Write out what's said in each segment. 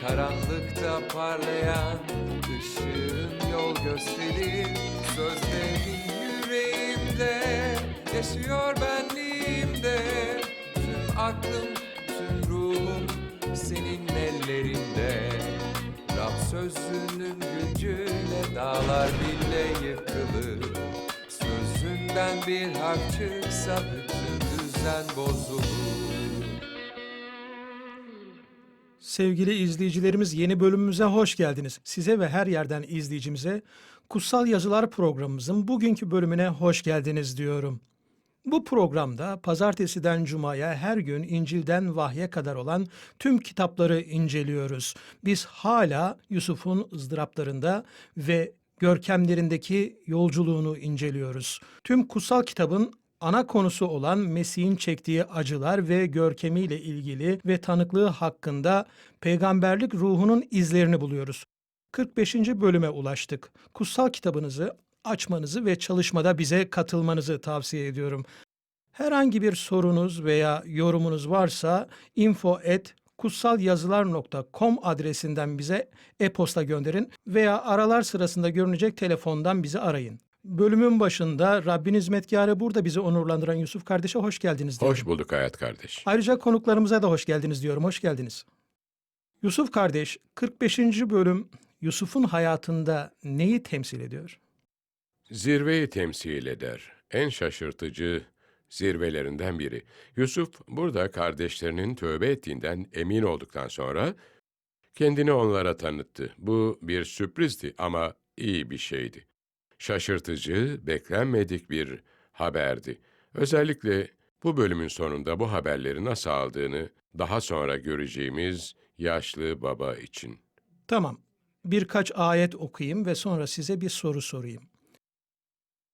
Karanlıkta parlayan ışığın yol gösterir Sözlerin yüreğimde yaşıyor benliğimde. Tüm aklım, tüm ruhum senin ellerinde. Rab sözünün gücüyle dağlar bile yıkılır. Sözünden bir harf çıksa bütün düzen bozulur Sevgili izleyicilerimiz yeni bölümümüze hoş geldiniz. Size ve her yerden izleyicimize Kutsal Yazılar programımızın bugünkü bölümüne hoş geldiniz diyorum. Bu programda pazartesiden cumaya her gün İncil'den vahye kadar olan tüm kitapları inceliyoruz. Biz hala Yusuf'un ızdıraplarında ve görkemlerindeki yolculuğunu inceliyoruz. Tüm kutsal kitabın ana konusu olan Mesih'in çektiği acılar ve görkemiyle ilgili ve tanıklığı hakkında peygamberlik ruhunun izlerini buluyoruz. 45. bölüme ulaştık. Kutsal kitabınızı açmanızı ve çalışmada bize katılmanızı tavsiye ediyorum. Herhangi bir sorunuz veya yorumunuz varsa info at kutsalyazılar.com adresinden bize e-posta gönderin veya aralar sırasında görünecek telefondan bizi arayın. Bölümün başında Rabbin hizmetkarı burada bizi onurlandıran Yusuf kardeşe hoş geldiniz diyorum. Hoş bulduk hayat kardeş. Ayrıca konuklarımıza da hoş geldiniz diyorum. Hoş geldiniz. Yusuf kardeş 45. bölüm Yusuf'un hayatında neyi temsil ediyor? Zirveyi temsil eder. En şaşırtıcı zirvelerinden biri. Yusuf burada kardeşlerinin tövbe ettiğinden emin olduktan sonra kendini onlara tanıttı. Bu bir sürprizdi ama iyi bir şeydi. Şaşırtıcı, beklenmedik bir haberdi. Özellikle bu bölümün sonunda bu haberleri nasıl aldığını daha sonra göreceğimiz yaşlı baba için. Tamam. Birkaç ayet okuyayım ve sonra size bir soru sorayım.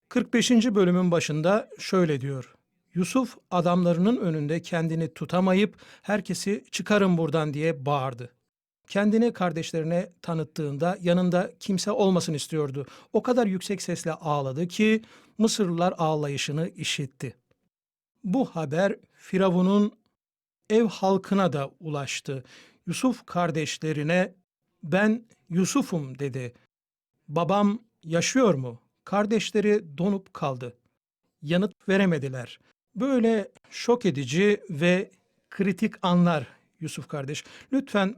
45. bölümün başında şöyle diyor. Yusuf adamlarının önünde kendini tutamayıp herkesi çıkarın buradan diye bağırdı. Kendini kardeşlerine tanıttığında yanında kimse olmasın istiyordu. O kadar yüksek sesle ağladı ki Mısırlılar ağlayışını işitti. Bu haber Firavun'un ev halkına da ulaştı. Yusuf kardeşlerine ben Yusuf'um dedi. Babam yaşıyor mu? Kardeşleri donup kaldı. Yanıt veremediler. Böyle şok edici ve kritik anlar Yusuf kardeş. Lütfen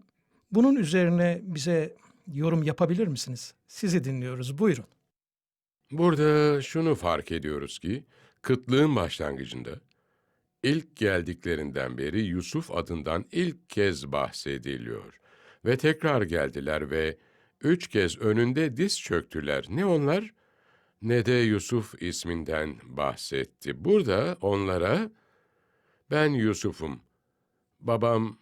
bunun üzerine bize yorum yapabilir misiniz? Sizi dinliyoruz. Buyurun. Burada şunu fark ediyoruz ki, kıtlığın başlangıcında, ilk geldiklerinden beri Yusuf adından ilk kez bahsediliyor. Ve tekrar geldiler ve üç kez önünde diz çöktüler. Ne onlar? Ne de Yusuf isminden bahsetti. Burada onlara, ben Yusuf'um, babam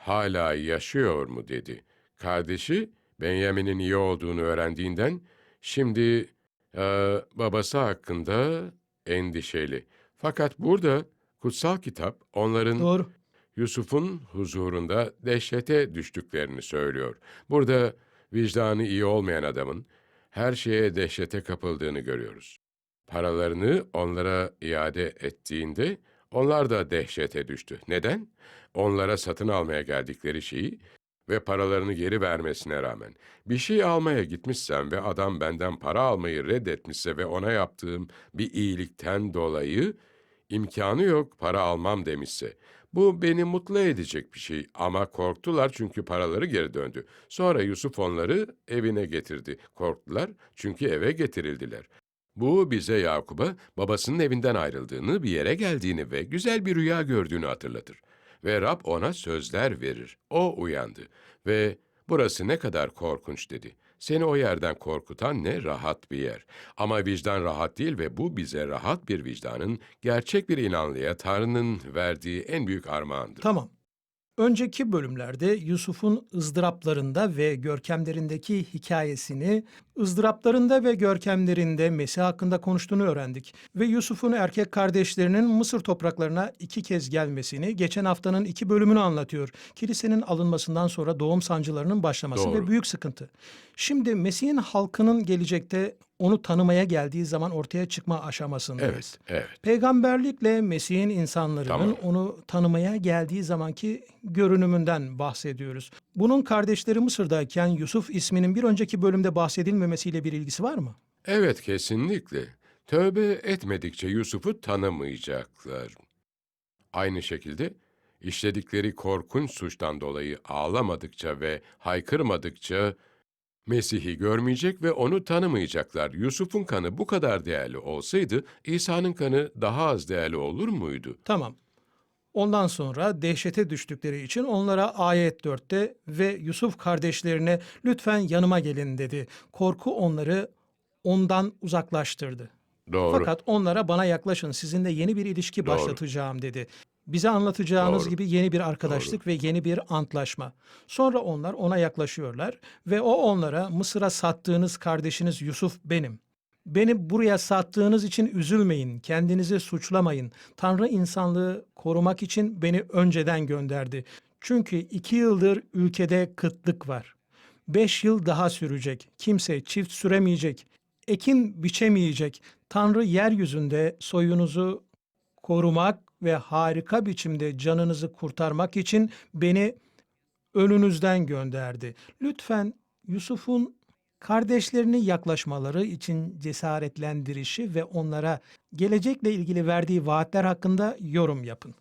hala yaşıyor mu dedi. Kardeşi, Benyamin'in iyi olduğunu öğrendiğinden, şimdi ee, babası hakkında endişeli. Fakat burada kutsal kitap onların Doğru. Yusuf'un huzurunda dehşete düştüklerini söylüyor. Burada vicdanı iyi olmayan adamın her şeye dehşete kapıldığını görüyoruz. Paralarını onlara iade ettiğinde onlar da dehşete düştü. Neden? Onlara satın almaya geldikleri şeyi ve paralarını geri vermesine rağmen bir şey almaya gitmişsem ve adam benden para almayı reddetmişse ve ona yaptığım bir iyilikten dolayı imkanı yok para almam demişse bu beni mutlu edecek bir şey ama korktular çünkü paraları geri döndü. Sonra Yusuf onları evine getirdi. Korktular çünkü eve getirildiler. Bu bize Yakup'a babasının evinden ayrıldığını, bir yere geldiğini ve güzel bir rüya gördüğünü hatırlatır. Ve Rab ona sözler verir. O uyandı ve burası ne kadar korkunç dedi. Seni o yerden korkutan ne rahat bir yer. Ama vicdan rahat değil ve bu bize rahat bir vicdanın gerçek bir inanlıya Tanrı'nın verdiği en büyük armağandır. Tamam. Önceki bölümlerde Yusuf'un ızdıraplarında ve görkemlerindeki hikayesini, ızdıraplarında ve görkemlerinde Mesih hakkında konuştuğunu öğrendik. Ve Yusuf'un erkek kardeşlerinin Mısır topraklarına iki kez gelmesini geçen haftanın iki bölümünü anlatıyor. Kilisenin alınmasından sonra doğum sancılarının başlaması Doğru. ve büyük sıkıntı. Şimdi Mesih'in halkının gelecekte onu tanımaya geldiği zaman ortaya çıkma aşamasındayız. Evet, evet. Peygamberlikle Mesih'in insanların Tamam. onu tanımaya geldiği zamanki görünümünden bahsediyoruz. Bunun kardeşleri Mısır'dayken Yusuf isminin bir önceki bölümde bahsedilmemesiyle bir ilgisi var mı? Evet, kesinlikle. Tövbe etmedikçe Yusuf'u tanımayacaklar. Aynı şekilde işledikleri korkunç suçtan dolayı ağlamadıkça ve haykırmadıkça Mesih'i görmeyecek ve onu tanımayacaklar. Yusuf'un kanı bu kadar değerli olsaydı İsa'nın kanı daha az değerli olur muydu? Tamam. Ondan sonra dehşete düştükleri için onlara ayet 4'te ve Yusuf kardeşlerine lütfen yanıma gelin dedi. Korku onları ondan uzaklaştırdı. Doğru. Fakat onlara bana yaklaşın sizinle yeni bir ilişki Doğru. başlatacağım dedi. Bize anlatacağınız Doğru. gibi yeni bir arkadaşlık ve yeni bir antlaşma. Sonra onlar ona yaklaşıyorlar ve o onlara Mısır'a sattığınız kardeşiniz Yusuf benim. Beni buraya sattığınız için üzülmeyin, kendinizi suçlamayın. Tanrı insanlığı korumak için beni önceden gönderdi. Çünkü iki yıldır ülkede kıtlık var. Beş yıl daha sürecek. Kimse çift süremeyecek. Ekin biçemeyecek. Tanrı yeryüzünde soyunuzu korumak ve harika biçimde canınızı kurtarmak için beni önünüzden gönderdi. Lütfen Yusuf'un kardeşlerini yaklaşmaları için cesaretlendirişi ve onlara gelecekle ilgili verdiği vaatler hakkında yorum yapın.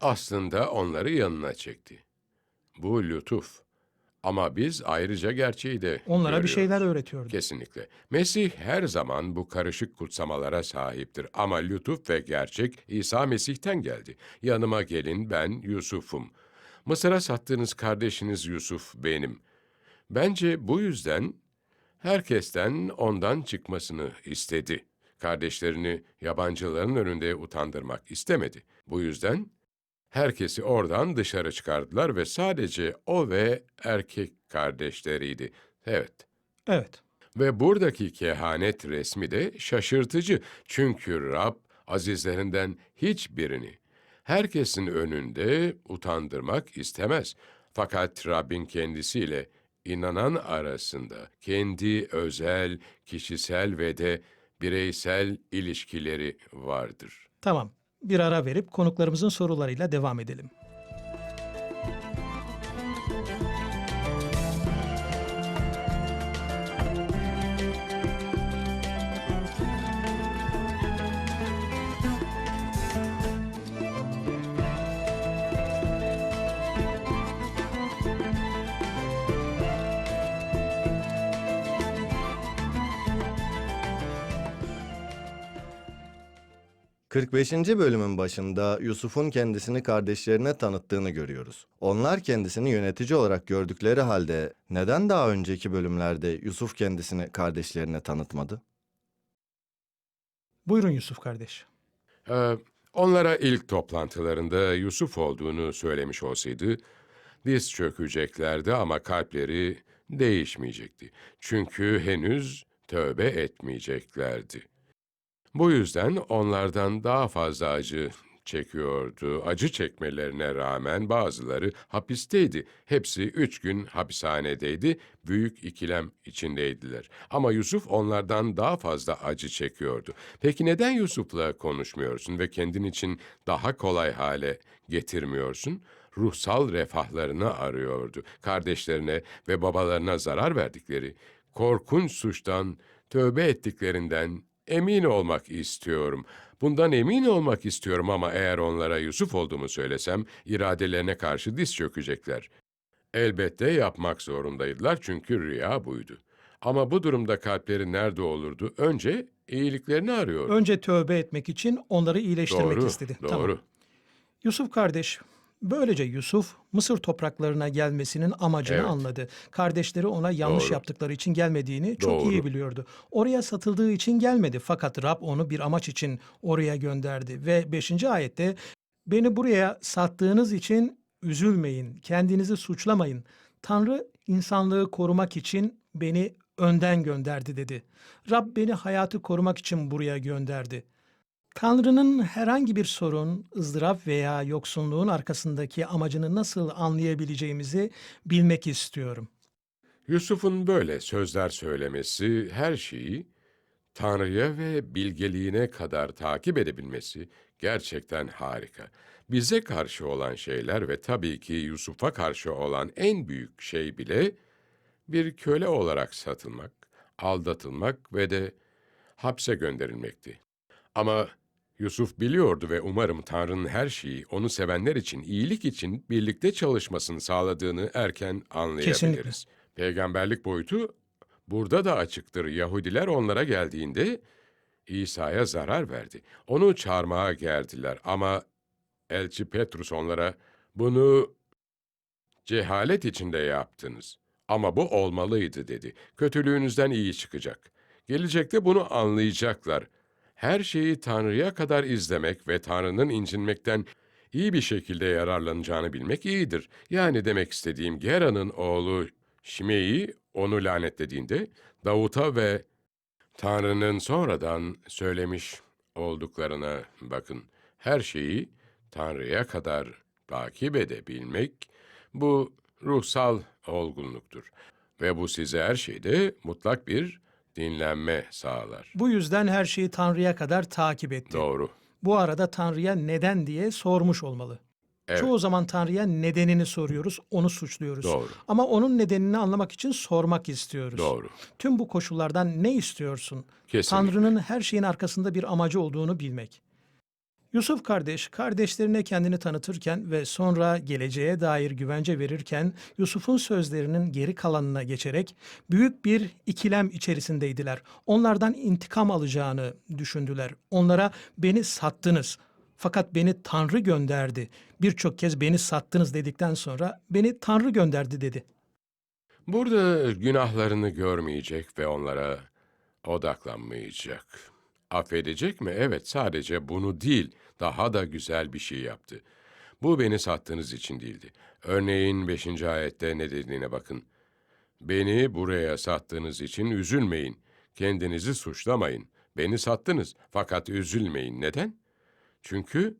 Aslında onları yanına çekti. Bu lütuf. Ama biz ayrıca gerçeği de Onlara bir görüyoruz. şeyler öğretiyordu. Kesinlikle. Mesih her zaman bu karışık kutsamalara sahiptir. Ama lütuf ve gerçek İsa Mesih'ten geldi. Yanıma gelin ben Yusuf'um. Mısır'a sattığınız kardeşiniz Yusuf benim. Bence bu yüzden herkesten ondan çıkmasını istedi. Kardeşlerini yabancıların önünde utandırmak istemedi. Bu yüzden herkesi oradan dışarı çıkardılar ve sadece o ve erkek kardeşleriydi. Evet. Evet. Ve buradaki kehanet resmi de şaşırtıcı. Çünkü Rab azizlerinden hiçbirini herkesin önünde utandırmak istemez. Fakat Rabbin kendisiyle inanan arasında kendi özel, kişisel ve de bireysel ilişkileri vardır. Tamam. Bir ara verip konuklarımızın sorularıyla devam edelim. — 45. bölümün başında Yusuf'un kendisini kardeşlerine tanıttığını görüyoruz. Onlar kendisini yönetici olarak gördükleri halde neden daha önceki bölümlerde Yusuf kendisini kardeşlerine tanıtmadı? Buyurun Yusuf kardeş. Ee, onlara ilk toplantılarında Yusuf olduğunu söylemiş olsaydı, diz çökeceklerdi ama kalpleri değişmeyecekti. Çünkü henüz tövbe etmeyeceklerdi. Bu yüzden onlardan daha fazla acı çekiyordu. Acı çekmelerine rağmen bazıları hapisteydi. Hepsi üç gün hapishanedeydi. Büyük ikilem içindeydiler. Ama Yusuf onlardan daha fazla acı çekiyordu. Peki neden Yusuf'la konuşmuyorsun ve kendin için daha kolay hale getirmiyorsun? Ruhsal refahlarını arıyordu. Kardeşlerine ve babalarına zarar verdikleri, korkunç suçtan, tövbe ettiklerinden emin olmak istiyorum. Bundan emin olmak istiyorum ama eğer onlara Yusuf olduğumu söylesem iradelerine karşı diz çökecekler. Elbette yapmak zorundaydılar çünkü rüya buydu. Ama bu durumda kalpleri nerede olurdu? Önce iyiliklerini arıyor. Önce tövbe etmek için onları iyileştirmek doğru, istedi. doğru. Tamam. Yusuf kardeş, böylece Yusuf Mısır topraklarına gelmesinin amacını Evet. anladı. Kardeşleri ona yanlış Doğru. yaptıkları için gelmediğini çok Doğru. iyi biliyordu. Oraya satıldığı için gelmedi fakat Rab onu bir amaç için oraya gönderdi. Ve 5. ayette beni buraya sattığınız için üzülmeyin, kendinizi suçlamayın. Tanrı insanlığı korumak için beni önden gönderdi dedi. Rab beni hayatı korumak için buraya gönderdi. Tanrı'nın herhangi bir sorun, ızdırap veya yoksunluğun arkasındaki amacını nasıl anlayabileceğimizi bilmek istiyorum. Yusuf'un böyle sözler söylemesi, her şeyi Tanrı'ya ve bilgeliğine kadar takip edebilmesi gerçekten harika. Bize karşı olan şeyler ve tabii ki Yusuf'a karşı olan en büyük şey bile bir köle olarak satılmak, aldatılmak ve de hapse gönderilmekti. Ama Yusuf biliyordu ve umarım Tanrı'nın her şeyi onu sevenler için, iyilik için birlikte çalışmasını sağladığını erken anlayabiliriz. Kesinlikle. Peygamberlik boyutu burada da açıktır. Yahudiler onlara geldiğinde İsa'ya zarar verdi. Onu çarmıha gerdiler ama elçi Petrus onlara bunu cehalet içinde yaptınız. Ama bu olmalıydı dedi. Kötülüğünüzden iyi çıkacak. Gelecekte bunu anlayacaklar. Her şeyi Tanrı'ya kadar izlemek ve Tanrı'nın incinmekten iyi bir şekilde yararlanacağını bilmek iyidir. Yani demek istediğim Gera'nın oğlu Şimeyi onu lanetlediğinde Davut'a ve Tanrı'nın sonradan söylemiş olduklarına bakın. Her şeyi Tanrı'ya kadar takip edebilmek bu ruhsal olgunluktur. Ve bu size her şeyde mutlak bir dinlenme sağlar. Bu yüzden her şeyi Tanrı'ya kadar takip etti. Doğru. Bu arada Tanrı'ya neden diye sormuş olmalı. Evet. Çoğu zaman Tanrı'ya nedenini soruyoruz, onu suçluyoruz. Doğru. Ama onun nedenini anlamak için sormak istiyoruz. Doğru. Tüm bu koşullardan ne istiyorsun? Kesinlikle. Tanrı'nın her şeyin arkasında bir amacı olduğunu bilmek. Yusuf kardeş, kardeşlerine kendini tanıtırken ve sonra geleceğe dair güvence verirken Yusuf'un sözlerinin geri kalanına geçerek büyük bir ikilem içerisindeydiler. Onlardan intikam alacağını düşündüler. Onlara beni sattınız fakat beni Tanrı gönderdi. Birçok kez beni sattınız dedikten sonra beni Tanrı gönderdi dedi. Burada günahlarını görmeyecek ve onlara odaklanmayacak. Affedecek mi? Evet, sadece bunu değil, daha da güzel bir şey yaptı. Bu beni sattığınız için değildi. Örneğin 5. ayette ne dediğine bakın. Beni buraya sattığınız için üzülmeyin. Kendinizi suçlamayın. Beni sattınız fakat üzülmeyin. Neden? Çünkü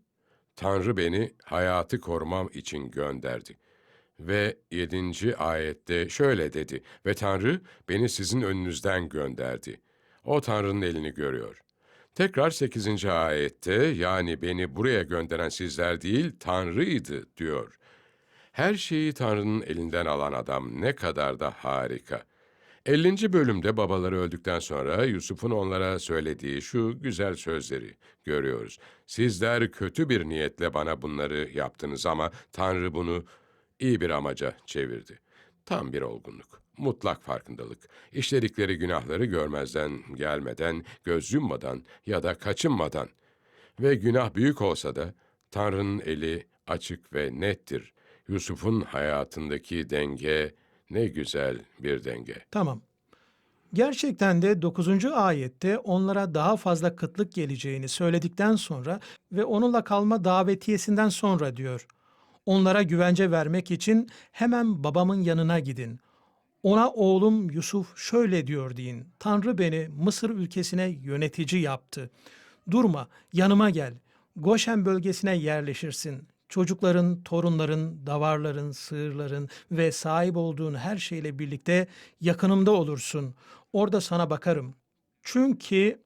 Tanrı beni hayatı korumam için gönderdi. Ve yedinci ayette şöyle dedi. Ve Tanrı beni sizin önünüzden gönderdi. O Tanrı'nın elini görüyor. Tekrar 8. ayette yani beni buraya gönderen sizler değil Tanrı'ydı diyor. Her şeyi Tanrı'nın elinden alan adam ne kadar da harika. 50. bölümde babaları öldükten sonra Yusuf'un onlara söylediği şu güzel sözleri görüyoruz. Sizler kötü bir niyetle bana bunları yaptınız ama Tanrı bunu iyi bir amaca çevirdi. Tam bir olgunluk, mutlak farkındalık, işledikleri günahları görmezden gelmeden, göz yummadan ya da kaçınmadan. Ve günah büyük olsa da Tanrı'nın eli açık ve nettir. Yusuf'un hayatındaki denge ne güzel bir denge. Tamam. Gerçekten de 9. ayette onlara daha fazla kıtlık geleceğini söyledikten sonra ve onunla kalma davetiyesinden sonra diyor. Onlara güvence vermek için hemen babamın yanına gidin. Ona oğlum Yusuf şöyle diyor deyin. Tanrı beni Mısır ülkesine yönetici yaptı. Durma, yanıma gel. Goşen bölgesine yerleşirsin. Çocukların, torunların, davarların, sığırların ve sahip olduğun her şeyle birlikte yakınımda olursun. Orada sana bakarım. Çünkü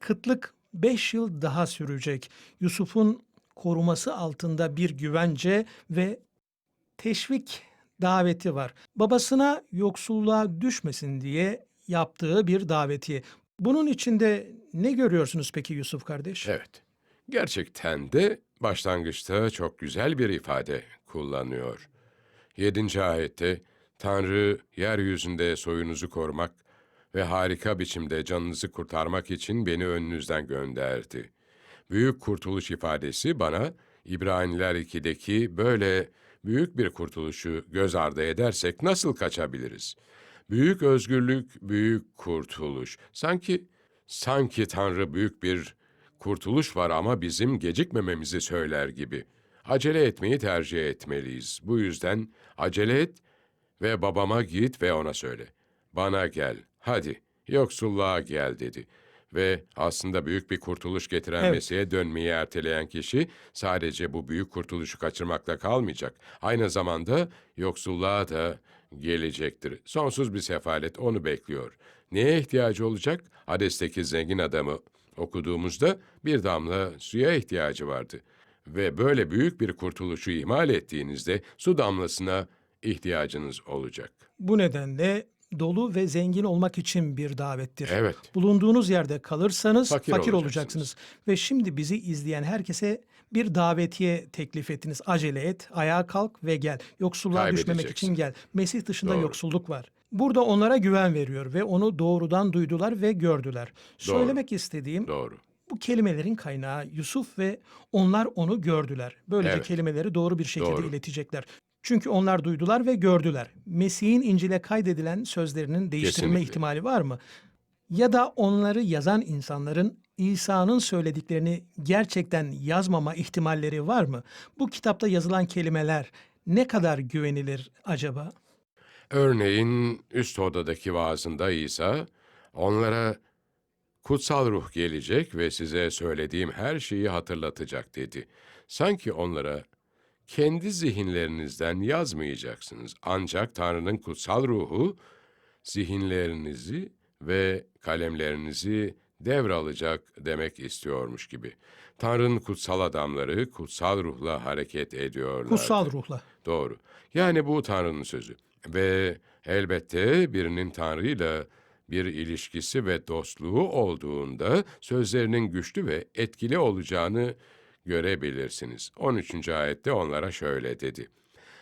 kıtlık beş yıl daha sürecek. Yusuf'un koruması altında bir güvence ve teşvik daveti var. Babasına yoksulluğa düşmesin diye yaptığı bir daveti. Bunun içinde ne görüyorsunuz peki Yusuf kardeş? Evet, gerçekten de başlangıçta çok güzel bir ifade kullanıyor. Yedinci ayette Tanrı yeryüzünde soyunuzu korumak ve harika biçimde canınızı kurtarmak için beni önünüzden gönderdi. Büyük kurtuluş ifadesi bana İbraniler 2'deki böyle büyük bir kurtuluşu göz ardı edersek nasıl kaçabiliriz? Büyük özgürlük, büyük kurtuluş. Sanki sanki Tanrı büyük bir kurtuluş var ama bizim gecikmememizi söyler gibi. acele etmeyi tercih etmeliyiz. Bu yüzden acele et ve babama git ve ona söyle. Bana gel, hadi, yoksulluğa gel dedi. Ve aslında büyük bir kurtuluş getiren Evet. Mesih'e dönmeyi erteleyen kişi sadece bu büyük kurtuluşu kaçırmakla kalmayacak. Aynı zamanda yoksulluğa da gelecektir. Sonsuz bir sefalet onu bekliyor. Neye ihtiyacı olacak? Hades'teki zengin adamı okuduğumuzda bir damla suya ihtiyacı vardı. Ve böyle büyük bir kurtuluşu ihmal ettiğinizde su damlasına ihtiyacınız olacak. Bu nedenle dolu ve zengin olmak için bir davettir. Evet. Bulunduğunuz yerde kalırsanız Fakir fakir, olacaksınız. olacaksınız. Ve şimdi bizi izleyen herkese bir davetiye teklif ettiniz. Acele et, ayağa kalk ve gel. Yoksulluğa düşmemek için gel. Mesih dışında Doğru. yoksulluk var. Burada onlara güven veriyor ve onu doğrudan duydular ve gördüler. Söylemek istediğim Doğru. bu kelimelerin kaynağı Yusuf ve onlar onu gördüler. Böylece Evet. kelimeleri doğru bir şekilde Doğru. iletecekler. Çünkü onlar duydular ve gördüler. Mesih'in İncil'e kaydedilen sözlerinin değiştirilme Kesinlikle. ihtimali var mı? Ya da onları yazan insanların İsa'nın söylediklerini gerçekten yazmama ihtimalleri var mı? Bu kitapta yazılan kelimeler ne kadar güvenilir acaba? Örneğin üst odadaki vaazında İsa onlara kutsal ruh gelecek ve size söylediğim her şeyi hatırlatacak dedi. Sanki onlara kendi zihinlerinizden yazmayacaksınız. Ancak Tanrı'nın kutsal ruhu zihinlerinizi ve kalemlerinizi devralacak demek istiyormuş gibi. Tanrı'nın kutsal adamları kutsal ruhla hareket ediyorlar. Kutsal ruhla. Doğru. Yani bu Tanrı'nın sözü. Ve elbette birinin Tanrı'yla bir ilişkisi ve dostluğu olduğunda sözlerinin güçlü ve etkili olacağını görebilirsiniz. 13. ayette onlara şöyle dedi.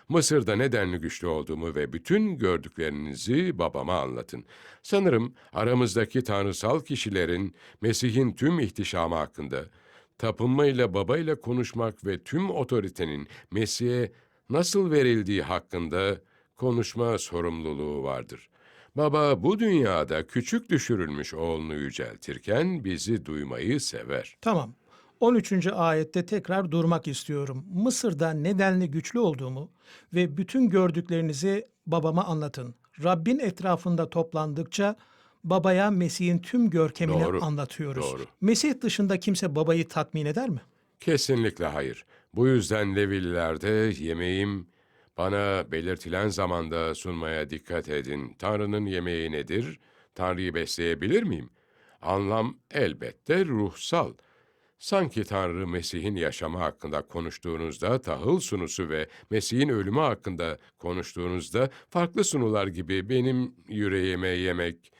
Mısır'da nedenli güçlü olduğumu ve bütün gördüklerinizi babama anlatın. Sanırım aramızdaki tanrısal kişilerin Mesih'in tüm ihtişamı hakkında, tapınmayla babayla konuşmak ve tüm otoritenin Mesih'e nasıl verildiği hakkında konuşma sorumluluğu vardır. Baba bu dünyada küçük düşürülmüş oğlunu yüceltirken bizi duymayı sever. Tamam. 13. ayette tekrar durmak istiyorum. Mısır'da nedenli güçlü olduğumu ve bütün gördüklerinizi babama anlatın. Rabbin etrafında toplandıkça babaya Mesih'in tüm görkemini Doğru, anlatıyoruz. doğru. Mesih dışında kimse babayı tatmin eder mi? Kesinlikle hayır. Bu yüzden Levililerde yemeğim bana belirtilen zamanda sunmaya dikkat edin. Tanrı'nın yemeği nedir? Tanrı'yı besleyebilir miyim? Anlam elbette ruhsal. Sanki Tanrı Mesih'in yaşamı hakkında konuştuğunuzda tahıl sunusu ve Mesih'in ölümü hakkında konuştuğunuzda farklı sunular gibi benim yüreğime yemek,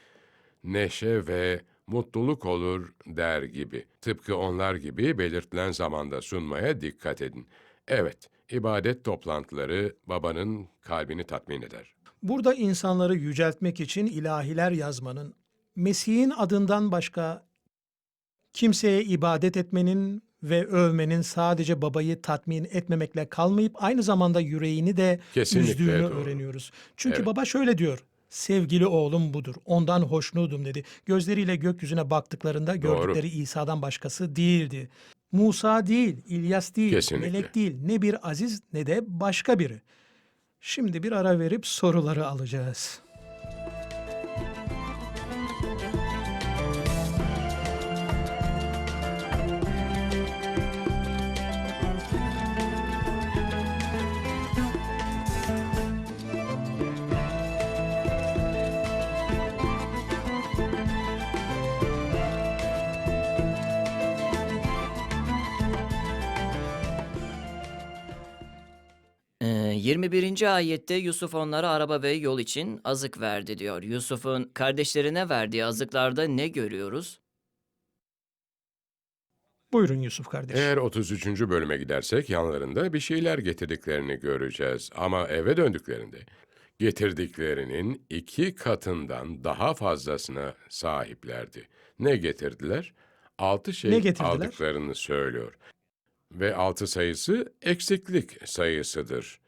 neşe ve mutluluk olur der gibi. Tıpkı onlar gibi belirtilen zamanda sunmaya dikkat edin. Evet, ibadet toplantıları babanın kalbini tatmin eder. Burada insanları yüceltmek için ilahiler yazmanın, Mesih'in adından başka kimseye ibadet etmenin ve övmenin sadece babayı tatmin etmemekle kalmayıp aynı zamanda yüreğini de Kesinlikle üzdüğünü doğru. öğreniyoruz. Çünkü Evet. baba şöyle diyor. Sevgili oğlum budur. Ondan hoşnudum dedi. Gözleriyle gökyüzüne baktıklarında gördükleri İsa'dan başkası değildi. Musa değil, İlyas değil, Kesinlikle. melek değil, ne bir aziz ne de başka biri. Şimdi bir ara verip soruları alacağız. Ee, 21. ayette Yusuf onlara araba ve yol için azık verdi diyor. Yusuf'un kardeşlerine verdiği azıklarda ne görüyoruz? Buyurun Yusuf kardeş. Eğer 33. bölüme gidersek yanlarında bir şeyler getirdiklerini göreceğiz. Ama eve döndüklerinde getirdiklerinin iki katından daha fazlasına sahiplerdi. Ne getirdiler? Altı şey Ne getirdiler? aldıklarını söylüyor. Ve altı sayısı eksiklik sayısıdır.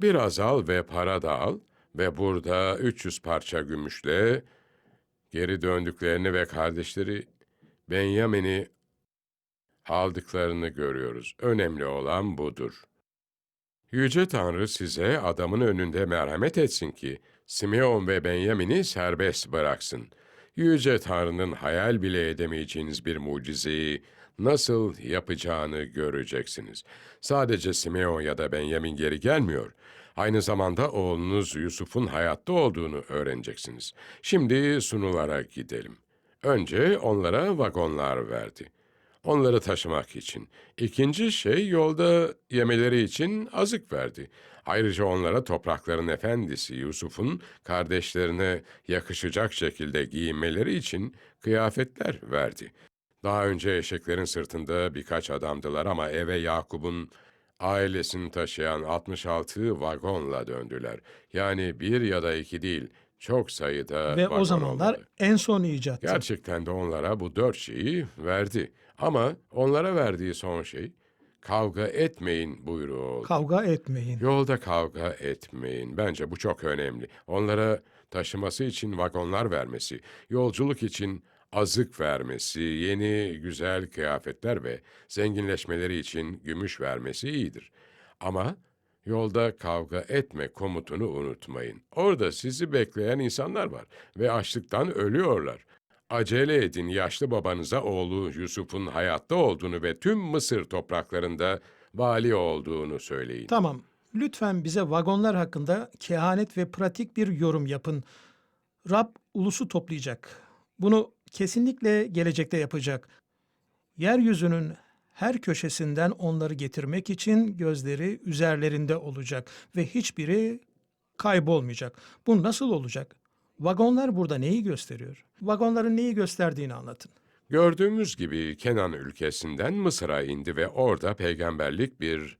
Biraz al ve para da al ve burada 300 parça gümüşle geri döndüklerini ve kardeşleri Benyamin'i aldıklarını görüyoruz. Önemli olan budur. Yüce Tanrı size adamın önünde merhamet etsin ki Simeon ve Benyamin'i serbest bıraksın. Yüce Tanrı'nın hayal bile edemeyeceğiniz bir mucizeyi nasıl yapacağını göreceksiniz. Sadece Simeon ya da Benyamin geri gelmiyor. Aynı zamanda oğlunuz Yusuf'un hayatta olduğunu öğreneceksiniz. Şimdi sunulara gidelim. Önce onlara vagonlar verdi. Onları taşımak için. İkinci şey yolda yemeleri için azık verdi. Ayrıca onlara toprakların efendisi Yusuf'un kardeşlerine yakışacak şekilde giyinmeleri için kıyafetler verdi. Daha önce eşeklerin sırtında birkaç adamdılar ama eve Yakup'un ailesini taşıyan 66 vagonla döndüler. Yani bir ya da iki değil, çok sayıda Ve vagon o zamanlar olmalı. en son icat. Gerçekten de onlara bu dört şeyi verdi. Ama onlara verdiği son şey, kavga etmeyin buyruğu oldu. Kavga etmeyin. Yolda kavga etmeyin. Bence bu çok önemli. Onlara taşıması için vagonlar vermesi, yolculuk için azık vermesi, yeni güzel kıyafetler ve zenginleşmeleri için gümüş vermesi iyidir. Ama yolda kavga etme komutunu unutmayın. Orada sizi bekleyen insanlar var ve açlıktan ölüyorlar. Acele edin yaşlı babanıza oğlu Yusuf'un hayatta olduğunu ve tüm Mısır topraklarında vali olduğunu söyleyin. Tamam. Lütfen bize vagonlar hakkında kehanet ve pratik bir yorum yapın. Rab ulusu toplayacak. Bunu kesinlikle gelecekte yapacak. Yeryüzünün her köşesinden onları getirmek için gözleri üzerlerinde olacak ve hiçbiri kaybolmayacak. Bu nasıl olacak? Vagonlar burada neyi gösteriyor? Vagonların neyi gösterdiğini anlatın. Gördüğümüz gibi Kenan ülkesinden Mısır'a indi ve orada peygamberlik bir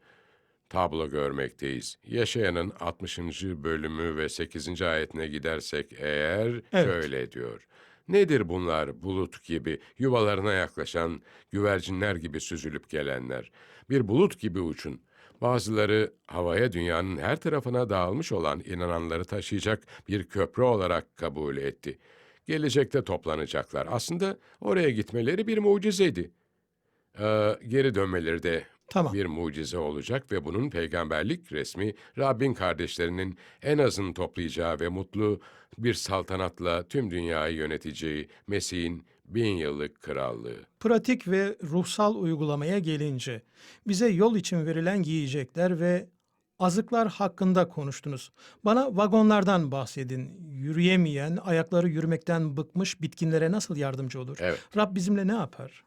tablo görmekteyiz. Yaşayanın 60. bölümü ve 8. ayetine gidersek eğer Evet. şöyle diyor. Nedir bunlar bulut gibi, yuvalarına yaklaşan güvercinler gibi süzülüp gelenler? Bir bulut gibi uçun. Bazıları havaya dünyanın her tarafına dağılmış olan inananları taşıyacak bir köprü olarak kabul etti. Gelecekte toplanacaklar. Aslında oraya gitmeleri bir mucizeydi. Ee, geri dönmeleri de Tamam. bir mucize olacak ve bunun peygamberlik resmi Rabbin kardeşlerinin en azını toplayacağı ve mutlu bir saltanatla tüm dünyayı yöneteceği Mesih'in bin yıllık krallığı. Pratik ve ruhsal uygulamaya gelince bize yol için verilen giyecekler ve azıklar hakkında konuştunuz. Bana vagonlardan bahsedin. Yürüyemeyen, ayakları yürümekten bıkmış bitkinlere nasıl yardımcı olur? Evet. Rab bizimle ne yapar?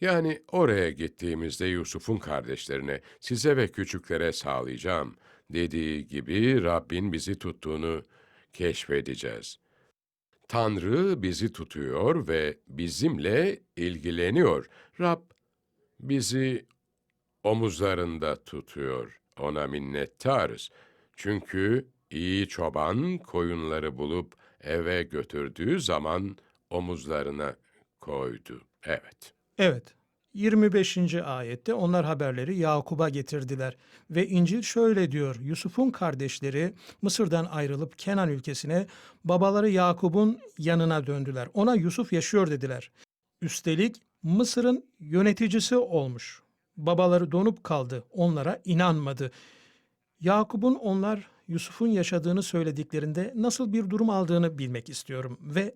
Yani oraya gittiğimizde Yusuf'un kardeşlerine, size ve küçüklere sağlayacağım dediği gibi Rabbin bizi tuttuğunu keşfedeceğiz. Tanrı bizi tutuyor ve bizimle ilgileniyor. Rab bizi omuzlarında tutuyor. Ona minnettarız. Çünkü iyi çoban koyunları bulup eve götürdüğü zaman omuzlarına koydu. Evet. Evet. 25. ayette onlar haberleri Yakub'a getirdiler ve İncil şöyle diyor. Yusuf'un kardeşleri Mısır'dan ayrılıp Kenan ülkesine babaları Yakub'un yanına döndüler. Ona Yusuf yaşıyor dediler. Üstelik Mısır'ın yöneticisi olmuş. Babaları donup kaldı. Onlara inanmadı. Yakup'un onlar Yusuf'un yaşadığını söylediklerinde nasıl bir durum aldığını bilmek istiyorum ve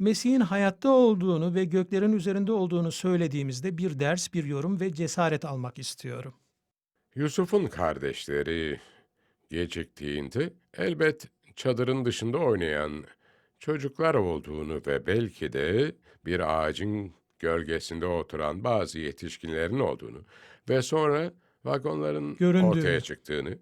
Mesih'in hayatta olduğunu ve göklerin üzerinde olduğunu söylediğimizde bir ders, bir yorum ve cesaret almak istiyorum. Yusuf'un kardeşleri geciktiğinde elbet çadırın dışında oynayan çocuklar olduğunu ve belki de bir ağacın gölgesinde oturan bazı yetişkinlerin olduğunu ve sonra vagonların Göründüğünü. ortaya çıktığını,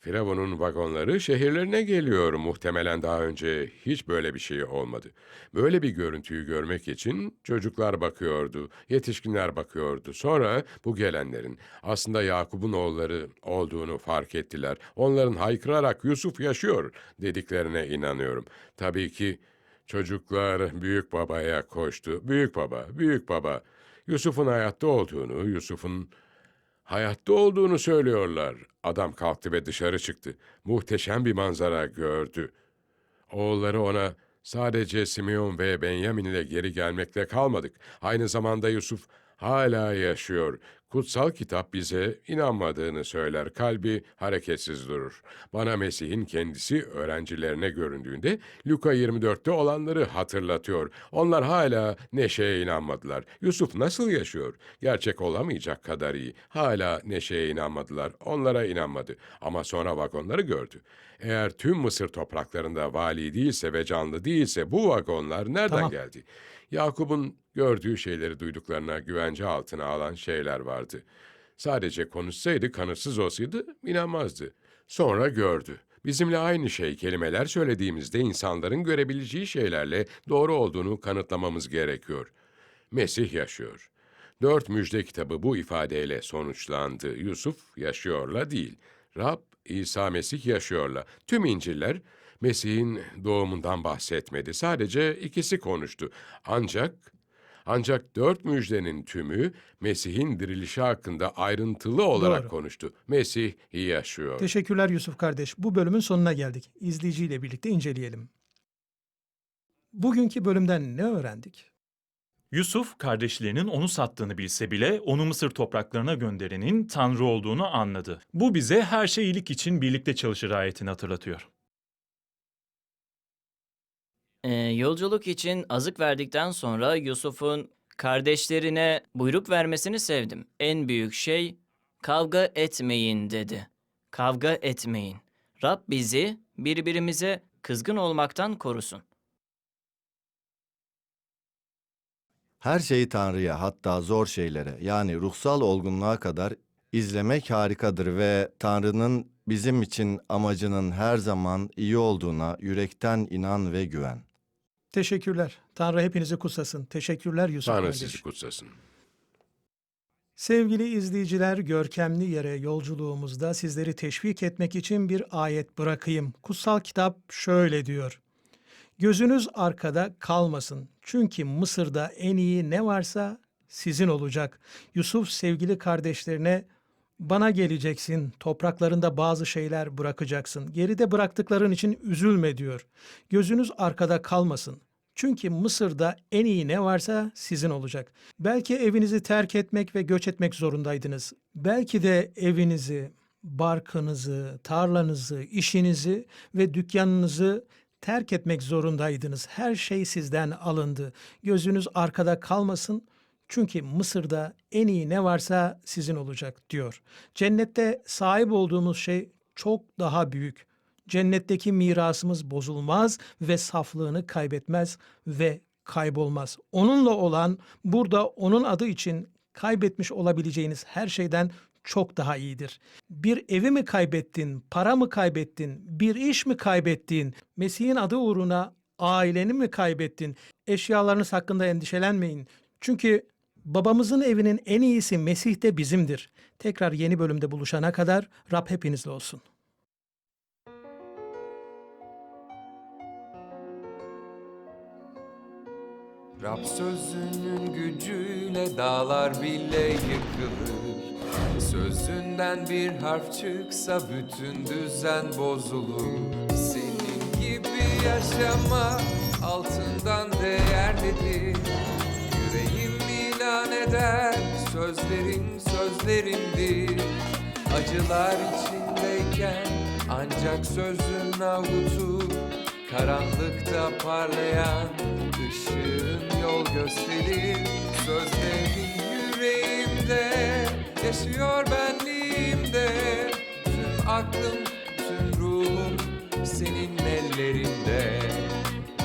Firavun'un vagonları şehirlerine geliyor muhtemelen daha önce hiç böyle bir şey olmadı. Böyle bir görüntüyü görmek için çocuklar bakıyordu, yetişkinler bakıyordu. Sonra bu gelenlerin aslında Yakup'un oğulları olduğunu fark ettiler. Onların haykırarak Yusuf yaşıyor dediklerine inanıyorum. Tabii ki çocuklar büyük babaya koştu. Büyük baba, büyük baba. Yusuf'un hayatta olduğunu, Yusuf'un hayatta olduğunu söylüyorlar. Adam kalktı ve dışarı çıktı. Muhteşem bir manzara gördü. Oğulları ona sadece Simeon ve Benyamin ile geri gelmekle kalmadık. Aynı zamanda Yusuf hala yaşıyor. Kutsal kitap bize inanmadığını söyler, kalbi hareketsiz durur. Bana Mesih'in kendisi öğrencilerine göründüğünde Luka 24'te olanları hatırlatıyor. Onlar hala neşeye inanmadılar. Yusuf nasıl yaşıyor? Gerçek olamayacak kadar iyi. Hala neşeye inanmadılar. Onlara inanmadı. Ama sonra vagonları gördü. Eğer tüm Mısır topraklarında vali değilse ve canlı değilse bu vagonlar nereden Tamam. geldi? Yakup'un gördüğü şeyleri duyduklarına güvence altına alan şeyler vardı. Sadece konuşsaydı, kanıtsız olsaydı inanmazdı. Sonra gördü. Bizimle aynı şey kelimeler söylediğimizde insanların görebileceği şeylerle doğru olduğunu kanıtlamamız gerekiyor. Mesih yaşıyor. Dört müjde kitabı bu ifadeyle sonuçlandı. Yusuf yaşıyorla değil. Rab İsa Mesih yaşıyorla. Tüm İncil'ler Mesih'in doğumundan bahsetmedi. Sadece ikisi konuştu. Ancak ancak dört müjdenin tümü Mesih'in dirilişi hakkında ayrıntılı olarak Doğru. konuştu. Mesih yaşıyor. Teşekkürler Yusuf kardeş. Bu bölümün sonuna geldik. İzleyiciyle birlikte inceleyelim. Bugünkü bölümden ne öğrendik? Yusuf kardeşlerinin onu sattığını bilse bile onu Mısır topraklarına gönderenin Tanrı olduğunu anladı. Bu bize her şey iyilik için birlikte çalışır ayetini hatırlatıyor. Ee, yolculuk için azık verdikten sonra Yusuf'un kardeşlerine buyruk vermesini sevdim. En büyük şey kavga etmeyin dedi. Kavga etmeyin. Rab bizi birbirimize kızgın olmaktan korusun. Her şeyi Tanrı'ya hatta zor şeylere yani ruhsal olgunluğa kadar izlemek harikadır ve Tanrı'nın bizim için amacının her zaman iyi olduğuna yürekten inan ve güven. Teşekkürler. Tanrı hepinizi kutsasın. Teşekkürler Yusuf Tanrı kardeş. sizi kutsasın. Sevgili izleyiciler, görkemli yere yolculuğumuzda sizleri teşvik etmek için bir ayet bırakayım. Kutsal kitap şöyle diyor. Gözünüz arkada kalmasın. Çünkü Mısır'da en iyi ne varsa sizin olacak. Yusuf sevgili kardeşlerine bana geleceksin, topraklarında bazı şeyler bırakacaksın. Geride bıraktıkların için üzülme diyor. Gözünüz arkada kalmasın. Çünkü Mısır'da en iyi ne varsa sizin olacak. Belki evinizi terk etmek ve göç etmek zorundaydınız. Belki de evinizi, barkınızı, tarlanızı, işinizi ve dükkanınızı terk etmek zorundaydınız. Her şey sizden alındı. Gözünüz arkada kalmasın. Çünkü Mısır'da en iyi ne varsa sizin olacak diyor. Cennette sahip olduğumuz şey çok daha büyük. Cennetteki mirasımız bozulmaz ve saflığını kaybetmez ve kaybolmaz. Onunla olan burada onun adı için kaybetmiş olabileceğiniz her şeyden çok daha iyidir. Bir evi mi kaybettin, para mı kaybettin, bir iş mi kaybettin, Mesih'in adı uğruna aileni mi kaybettin, eşyalarınız hakkında endişelenmeyin. Çünkü babamızın evinin en iyisi Mesih de bizimdir. Tekrar yeni bölümde buluşana kadar Rab hepinizle olsun. Rab sözünün gücüyle dağlar bile yıkılır Sözünden bir harf çıksa bütün düzen bozulur Senin gibi yaşama altından değerlidir Yüreğim ilan eder. Sözlerin sözlerimdir. Acılar içindeyken ancak sözün avutur Karanlıkta parlayan ışığın yol gösterir Sözlerin yüreğimde yaşıyor benliğimde. Tüm aklım, tüm ruhum senin ellerinde